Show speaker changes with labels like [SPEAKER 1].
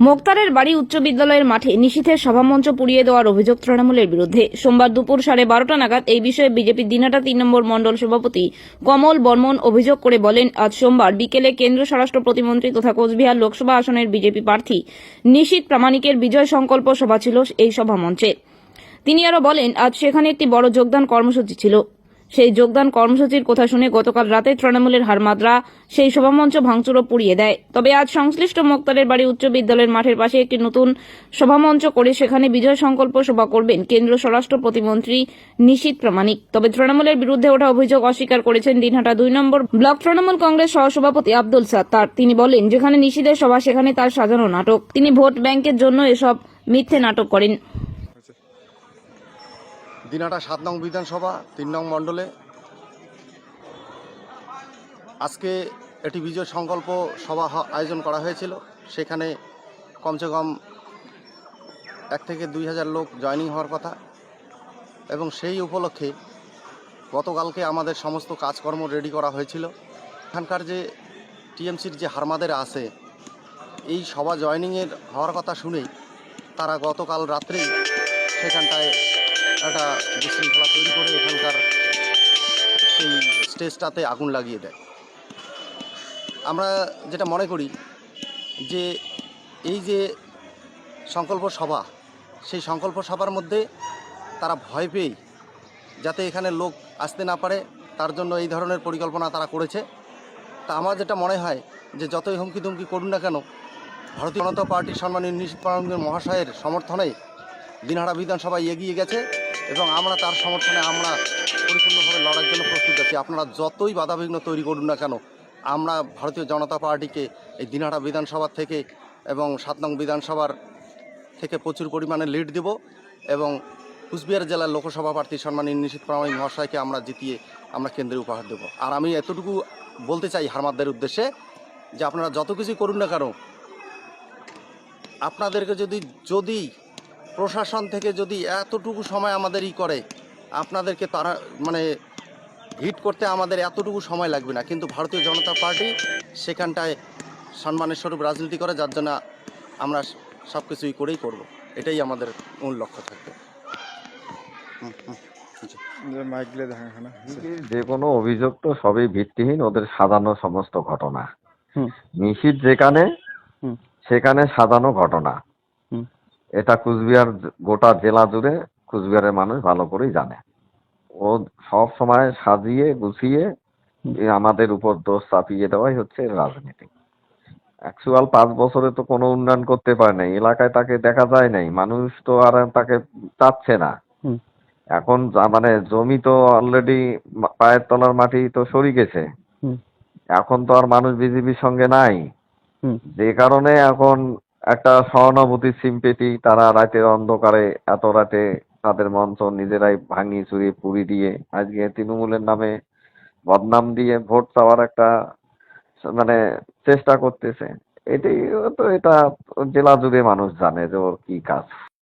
[SPEAKER 1] মোক্তারের বাড়ি উচ্চ বিদ্যালয়ের মাঠে নিশীথের সভামঞ্চ পুড়িয়ে দেওয়ার অভিযোগ তৃণমূলের বিরুদ্ধে। সোমবার দুপুর সাড়ে বারোটা নাগাদ এই বিষয়ে বিজেপির দিনাটা তিন নম্বর মণ্ডল সভাপতি কমল বর্মন অভিযোগ করে বলেন, আজ সোমবার বিকেলে কেন্দ্রীয় স্বরাষ্ট্র প্রতিমন্ত্রী তথা কোচবিহার লোকসভা আসনের বিজেপি প্রার্থী নিশীথ প্রামাণিকের বিজয় সংকল্প সভা ছিল এই সভামঞ্চে। তিনি আরও বলেন, আজ সেখানে একটি বড় যোগদান কর্মসূচি ছিল। সেই যোগদান কর্মসূচির কথা শুনে গতকাল রাতে তৃণমূলের হারমাদরা সেই সভামঞ্চ ভাঙচুর ও পুড়িয়ে দেয়। তবে আজ সংশ্লিষ্ট মোক্তারের বাড়ি উচ্চ বিদ্যালয়ের মাঠের পাশে একটি নতুন সভামঞ্চ করে সেখানে বিজয় সংকল্প সভা করবেন কেন্দ্রীয় স্বরাষ্ট্র প্রতিমন্ত্রী নিশীত প্রামাণিক। তবে তৃণমূলের বিরুদ্ধে ওঠা অভিযোগ অস্বীকার করেছেন দিনহাটা দুই নম্বর ব্লক তৃণমূল কংগ্রেস সহসভাপতি আব্দুল সাত্তার। তিনি বলেন, যেখানে নিশীদের সভা, সেখানে তার সাজানো নাটক। তিনি ভোট ব্যাংকের জন্য এসব মিথ্যে নাটক করেন।
[SPEAKER 2] দিনাটা সাত নং বিধানসভা, তিন নং মণ্ডলে। আজকে এটি বিজয় সংকল্প সভা আয়োজন করা হয়েছিল। সেখানে কমসে কম এক থেকে দুই হাজার লোক জয়নিং হওয়ার কথা এবং সেই উপলক্ষে গতকালকে আমাদের সমস্ত কাজকর্ম রেডি করা হয়েছিল। এখানকার যে টিএমসির যে হারমাদের আছে, এই সভা জয়নিংয়ের হওয়ার কথা শুনেই তারা গতকাল রাত্রেই সেখানটায় একটা বিশৃঙ্খলা তৈরি করে এখানকার সেই স্টেজটাতে আগুন লাগিয়ে দেয়। আমরা যেটা মনে করি যে এই যে সংকল্প সভা, সেই সংকল্প সভার মধ্যে তারা ভয় পেয়েই যাতে এখানে লোক আসতে না পারে, তার জন্য এই ধরনের পরিকল্পনা তারা করেছে। তা আমার যেটা মনে হয় যে যতই হুমকি দুমকি করুন না কেন, ভারতীয় জনতা পার্টির সম্মানীয় প্রামাণিক মহাশয়ের সমর্থনে দিনহারা বিধানসভায় এগিয়ে গেছে। এবং আমরা তার সমর্থনে আমরা পরিপূর্ণভাবে লড়ার জন্য প্রস্তুত আছি। আপনারা যতই বাধাবিঘ্ন তৈরি করুন না কেন, আমরা ভারতীয় জনতা পার্টিকে এই দিনহাটা বিধানসভা থেকে এবং সাত নং বিধানসভার থেকে প্রচুর পরিমাণে লিড দেব এবং কুচবিহার জেলার লোকসভা প্রার্থী সম্মানীয় নিশীথ প্রামাণিক মহাশয়কে আমরা জিতিয়ে আমরা কেন্দ্রে উপহার দেব। আর আমি এতটুকু বলতে চাই হারমাদদের উদ্দেশ্যে যে আপনারা যত কিছু করুন না কেন, আপনাদেরকে যদি যদি প্রশাসন থেকে যদি এতটুকু সময় আমাদের ই করে আপনাদেরকে তারা মানে হিট করতে আমাদের এতটুকু সময় লাগবে না। কিন্তু ভারতীয় জনতা পার্টি সেখানটায় সম্মানের স্বরূপ রাজনীতি করে যার জন্য আমরা সব কিছুই করেই করব। এটাই আমাদের মূল লক্ষ্য থাকবে।
[SPEAKER 3] যে কোনো অভিযোগ তো সবই ভিত্তিহীন ওদের সাজানো সমস্ত ঘটনা।
[SPEAKER 4] হুম।
[SPEAKER 3] নিশীথ যেখানে সেখানে সাজানো ঘটনা।
[SPEAKER 4] হুম।
[SPEAKER 3] এটা কুচবিহার গোটা জেলা জুড়ে কুচবিহারের মানুষ ভালো করেই জানে। ও সব সময় সাজিয়ে গুছিয়ে আমাদের উপর দোষ চাপিয়ে দেওয়াই হচ্ছে রাজনীতি। অ্যাকচুয়াল পাঁচ বছরে তো কোনো উন্নয়ন করতে পারে নাই এলাকায় তাকে দেখা যায় নাই মানুষ তো আর তাকে চাচ্ছে না। এখন মানে জমি তো অলরেডি পায়ের তলার মাটি তো সরি গেছে। এখন তো আর মানুষ বিজেপির সঙ্গে নাই। যে কারণে এখন একটা সহানুভূতি সিম্পেটি তারা রাতের অন্ধকারে, এত রাতে তাদের মঞ্চ নিজেরাই ভাঙি চুরি পুরি দিয়ে, আজকে তৃণমূলের নামে বদনাম দিয়ে ভোট চাওয়ার একটা মানে চেষ্টা করতেছে। এটাই তো এটা জেলা জুড়ে মানুষ জানে যে ওর কি কাজ।